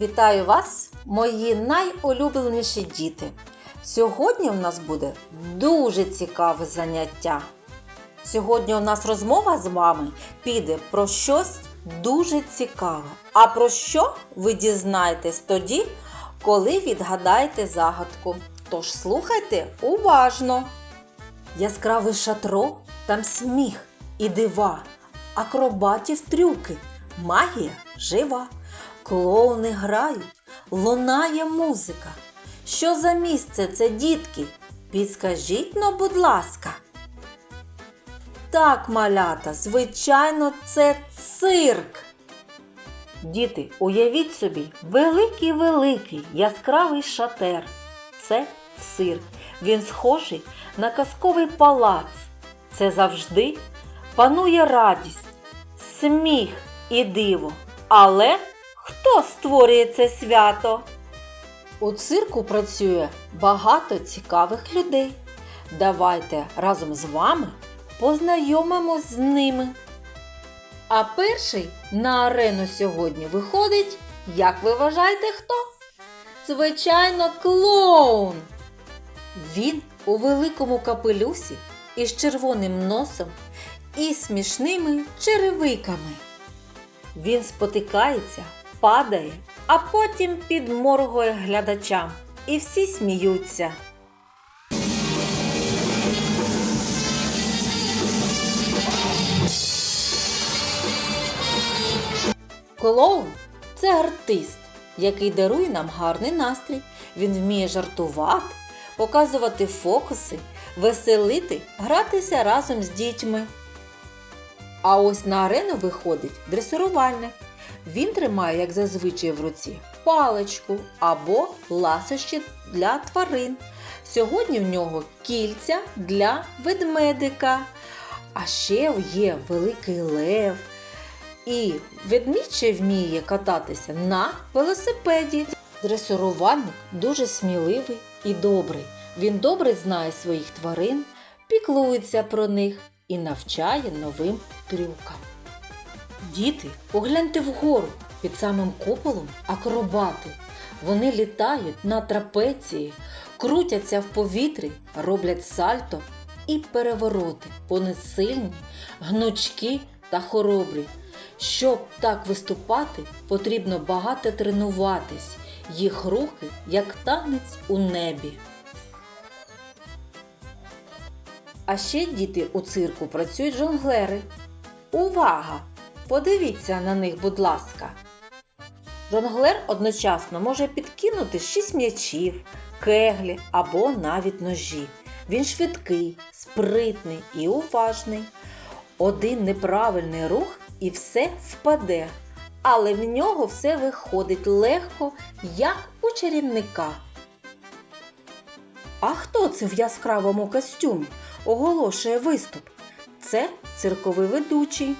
Вітаю вас, мої найулюбленіші діти. Сьогодні у нас буде дуже цікаве заняття. Сьогодні у нас розмова з вами піде про щось дуже цікаве. А про що ви дізнаєтесь тоді, коли відгадаєте загадку? Тож слухайте уважно. Яскраве шатро, там сміх і дива, акробатів трюки, магія жива, клоуни грають, лунає музика. Що за місце це, дітки? Підскажіть но, будь ласка. Так, малята, звичайно, це цирк. Діти, уявіть собі, великий-великий яскравий шатер. Це цирк. Він схожий на казковий палац. Це завжди панує радість, сміх і диво. Але хто створює це свято? У цирку працює багато цікавих людей. Давайте разом з вами познайомимось з ними. А перший на арену сьогодні виходить, як ви вважаєте, хто? Звичайно, клоун. Він у великому капелюсі із червоним носом і смішними черевиками. Він спотикається, падає, а потім підморгує глядачам. І всі сміються. Клоун це артист, який дарує нам гарний настрій. Він вміє жартувати, показувати фокуси, веселити, гратися разом з дітьми. А ось на арену виходить дресирувальник. Він тримає, як зазвичай в руці, паличку або ласощі для тварин. Сьогодні в нього кільця для ведмедика. А ще є великий лев. І ведмідь ще вміє кататися на велосипеді. Дресирувальник дуже сміливий і добрий. Він добре знає своїх тварин, піклується про них і навчає новим трюкам. Діти, погляньте вгору під самим куполом акробати. Вони літають на трапеції, крутяться в повітрі, роблять сальто і перевороти. Вони сильні, гнучкі та хоробрі. Щоб так виступати, потрібно багато тренуватись, їх рухи як танець у небі. А ще діти у цирку працюють жонглери. Увага! Подивіться на них, будь ласка. Жонглер одночасно може підкинути шість м'ячів, кеглі або навіть ножі. Він швидкий, спритний і уважний. Один неправильний рух і все впаде, але в нього все виходить легко, як у чарівника. А хто це в яскравому костюмі оголошує виступ? Це цирковий ведучий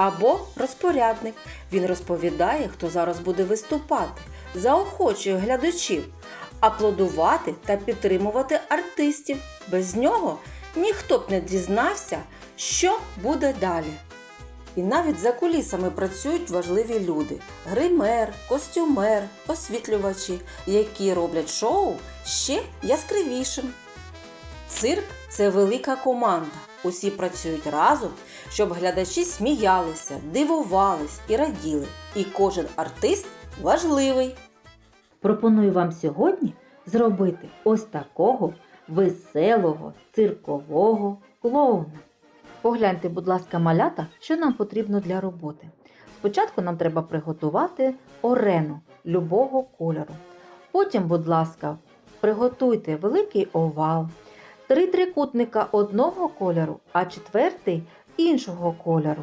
або розпорядник. Він розповідає, хто зараз буде виступати, заохочує глядачів, аплодувати та підтримувати артистів. Без нього ніхто б не дізнався, що буде далі. І навіть за кулісами працюють важливі люди: гример, костюмер, освітлювачі, які роблять шоу ще яскравішим. Цирк це велика команда. Усі працюють разом, щоб глядачі сміялися, дивувались і раділи. І кожен артист важливий. Пропоную вам сьогодні зробити ось такого веселого циркового клоуна. Погляньте, будь ласка, малята, що нам потрібно для роботи. Спочатку нам треба приготувати орену любого кольору. Потім, будь ласка, приготуйте великий овал, три трикутника одного кольору, а четвертий іншого кольору.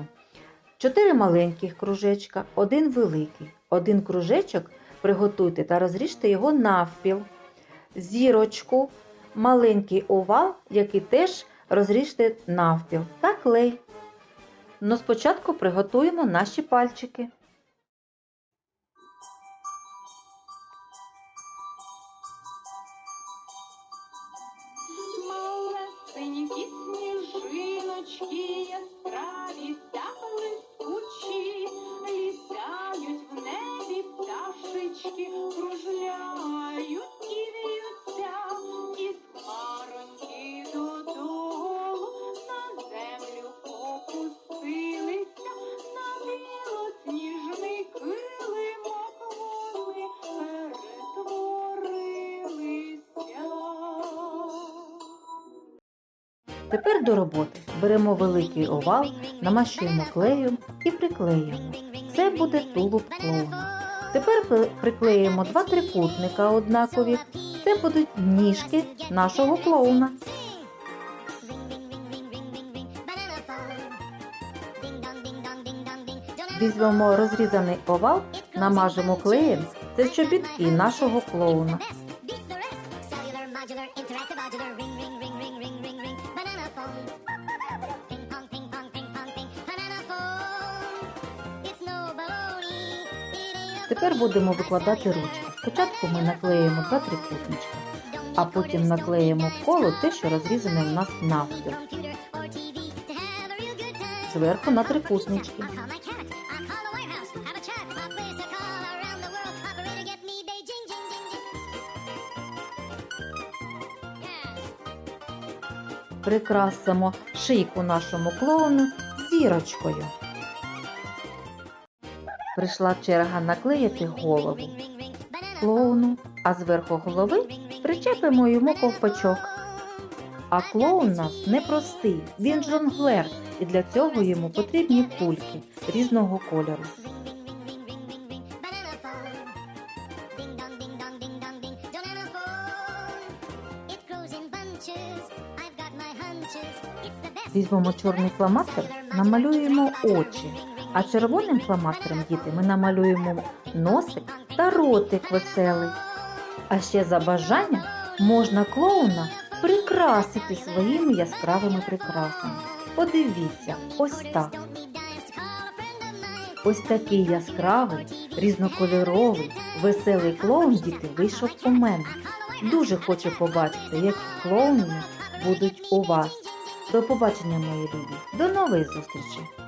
Чотири маленьких кружечка, один великий. Один кружечок приготуйте та розріжте його навпіл. Зірочку, маленький овал, який теж розріжте навпіл та клей. Но спочатку приготуємо наші пальчики. Тепер до роботи беремо великий овал, намащуємо клеєм і приклеюємо. Це буде тулуб клоуна. Тепер приклеїмо два трикутника однакові. Це будуть ніжки нашого клоуна. Візьмемо розрізаний овал, намажемо клеєм. Це чобітки нашого клоуна. Тепер будемо викладати ручки. Спочатку ми наклеїмо два трикутнички, а потім наклеїмо коло те, що розрізане в нас навпіл. Зверху на трикутнички. Прикрасимо шийку нашому клоуну зірочкою. Прийшла черга наклеїти голову клоуну, а зверху голови причепимо йому ковпачок. А клоун нас непростий, він жонглер, і для цього йому потрібні кульки різного кольору. Візьмемо чорний фломастер, намалюємо очі, а червоним фломастером, діти, ми намалюємо носик та ротик веселий. А ще за бажанням можна клоуна прикрасити своїми яскравими прикрасами. Подивіться, ось так. Ось такий яскравий, різнокольоровий, веселий клоун діти вийшов у мене. Дуже хочу побачити, які клоуни будуть у вас. До побачення, мої любі. До нової зустрічі!